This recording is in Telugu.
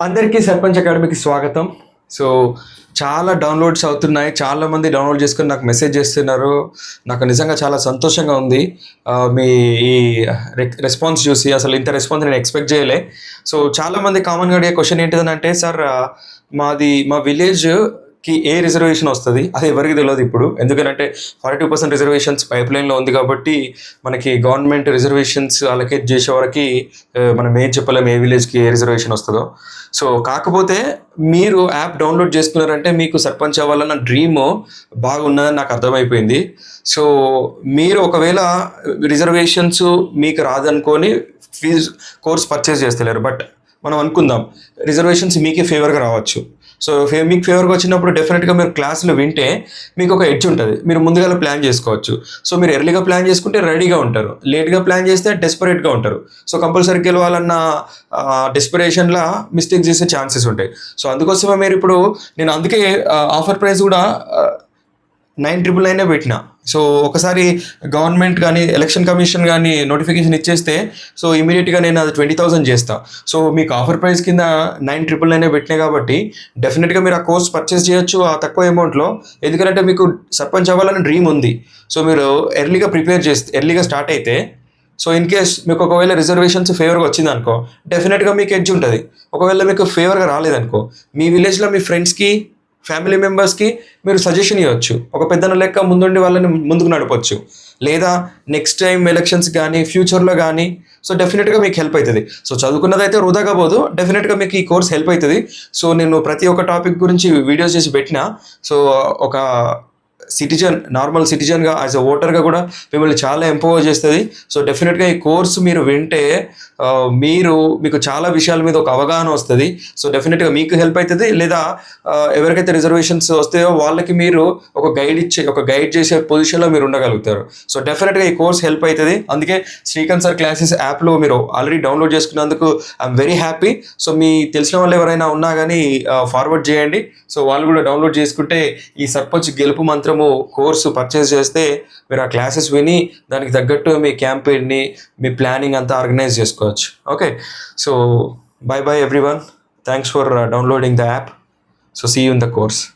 అందరికీ సర్పంచ్ అకాడమీకి స్వాగతం. సో చాలా డౌన్లోడ్స్ అవుతున్నాయి. చాలా మంది డౌన్లోడ్ చేసుకుని నాకు మెసేజ్ చేస్తున్నారు. నాకు నిజంగా చాలా సంతోషంగా ఉంది. మీ ఈ రెస్పాన్స్ చూసి అసలు ఇంత రెస్పాన్స్ నేను ఎక్స్పెక్ట్ చేయలే. సో చాలామంది కామన్గా అడిగే క్వశ్చన్ ఏంటిదంటే సార్ మాది మా విలేజ్ కి ఏ రిజర్వేషన్ వస్తుంది? అది ఎవరికి తెలియదు ఇప్పుడు. ఎందుకంటే forty two percent reservations pipe లైన్లో ఉంది కాబట్టి మనకి గవర్నమెంట్ రిజర్వేషన్స్ అలకేట్ చేసే వరకు మనం ఏం చెప్పలేము ఏ విలేజ్కి ఏ రిజర్వేషన్ వస్తుందో. సో కాకపోతే మీరు యాప్ డౌన్లోడ్ చేసుకున్నారంటే మీకు సర్పంచ్ అవ్వాలన్న డ్రీమ్ బాగున్నదని నాకు అర్థమైపోయింది. సో మీరు ఒకవేళ రిజర్వేషన్స్ మీకు రాదనుకొని ఫీజు కోర్స్ పర్చేస్ చేస్తలేరు. బట్ మనం అనుకుందాం రిజర్వేషన్స్ మీకే ఫేవర్గా రావచ్చు. సో ఫే మీకు ఫేవర్గా వచ్చినప్పుడు డెఫినెట్గా మీరు క్లాసులు వింటే మీకు ఒక ఎడ్జ్ ఉంటుంది. మీరు ముందుగా ప్లాన్ చేసుకోవచ్చు. సో మీరు ఎర్లీగా ప్లాన్ చేసుకుంటే రెడీగా ఉంటారు. లేట్గా ప్లాన్ చేస్తే డెస్పరేట్గా ఉంటారు. సో కంపల్సరీ గెలవాలన్న డెస్పరేషన్లా మిస్టేక్ చేసే ఛాన్సెస్ ఉంటాయి. సో అందుకోసమే మీరు ఇప్పుడు నేను అందుకే ఆఫర్ ప్రైస్ కూడా నైన్ ట్రిపుల్ నైనే పెట్టిన. సో ఒకసారి గవర్నమెంట్ కానీ ఎలక్షన్ కమిషన్ కానీ నోటిఫికేషన్ ఇచ్చేస్తే సో ఇమీడియట్గా నేను అది ట్వంటీ థౌసండ్ చేస్తా. సో మీకు ఆఫర్ ప్రైస్ కింద నైన్ ట్రిపుల్ నైనే పెట్టినాయి కాబట్టి డెఫినెట్గా మీరు ఆ కోర్స్ పర్చేస్ చేయొచ్చు ఆ తక్కువ అమౌంట్లో. ఎందుకంటే మీకు సర్పంచ్ అవ్వాలని డ్రీమ్ ఉంది. సో మీరు ఎర్లీగా ప్రిపేర్ చేస్తే ఎర్లీగా స్టార్ట్ అయితే సో ఇన్ కేస్ మీకు ఒకవేళ రిజర్వేషన్స్ ఫేవర్గా వచ్చింది అనుకో డెఫినెట్గా మీకు ఎడ్జ్ ఉంటుంది. ఒకవేళ మీకు ఫేవర్గా రాలేదనుకో మీ విలేజ్లో మీ ఫ్రెండ్స్కి ఫ్యామిలీ మెంబర్స్కి మీరు సజెషన్ ఇవ్వచ్చు. ఒక పెద్దన లెక్క ముందుండి వాళ్ళని ముందుకు నడపచ్చు. లేదా నెక్స్ట్ టైం ఎలక్షన్స్ కానీ ఫ్యూచర్లో కానీ సో డెఫినెట్గా మీకు హెల్ప్ అవుతుంది సో చదువుకున్నదైతే వృధాగా పోదు. డెఫినెట్గా మీకు ఈ కోర్స్ హెల్ప్ అవుతుంది సో నేను ప్రతి ఒక్క టాపిక్ గురించి వీడియోస్ చేసి పెట్టిన సో ఒక సిటిజన్ నార్మల్ సిటిజన్గా యాజ్ అ ఓటర్గా కూడా మిమ్మల్ని చాలా ఎంపవర్ చేస్తుంది. సో డెఫినెట్గా ఈ కోర్సు మీరు వింటే మీరు మీకు చాలా విషయాల మీద ఒక అవగాహన వస్తుంది. సో డెఫినెట్గా మీకు హెల్ప్ అవుతుంది లేదా ఎవరికైతే రిజర్వేషన్స్ వస్తాయో వాళ్ళకి మీరు ఒక గైడ్ ఇచ్చే ఒక గైడ్ చేసే పొజిషన్లో మీరు ఉండగలుగుతారు. సో డెఫినెట్గా ఈ కోర్స్ హెల్ప్ అవుతుంది అందుకే శ్రీకాంత్ సార్ క్లాసెస్ యాప్లో మీరు ఆల్రెడీ డౌన్లోడ్ చేసుకున్నందుకు ఐఎమ్ వెరీ హ్యాపీ సో మీ తెలిసిన వాళ్ళు ఎవరైనా ఉన్నా కానీ ఫార్వర్డ్ చేయండి. సో వాళ్ళు కూడా డౌన్లోడ్ చేసుకుంటే ఈ సర్పంచ్ గెలుపు మంత్రము కోర్సు పర్చేస్ చేస్తే మీరు ఆ క్లాసెస్ విని దానికి తగ్గట్టు మీ క్యాంపెయిన్ని మీ ప్లానింగ్ అంతా ఆర్గనైజ్ చేసుకోవచ్చు. Okay so bye bye everyone thanks for downloading the app so see you in the course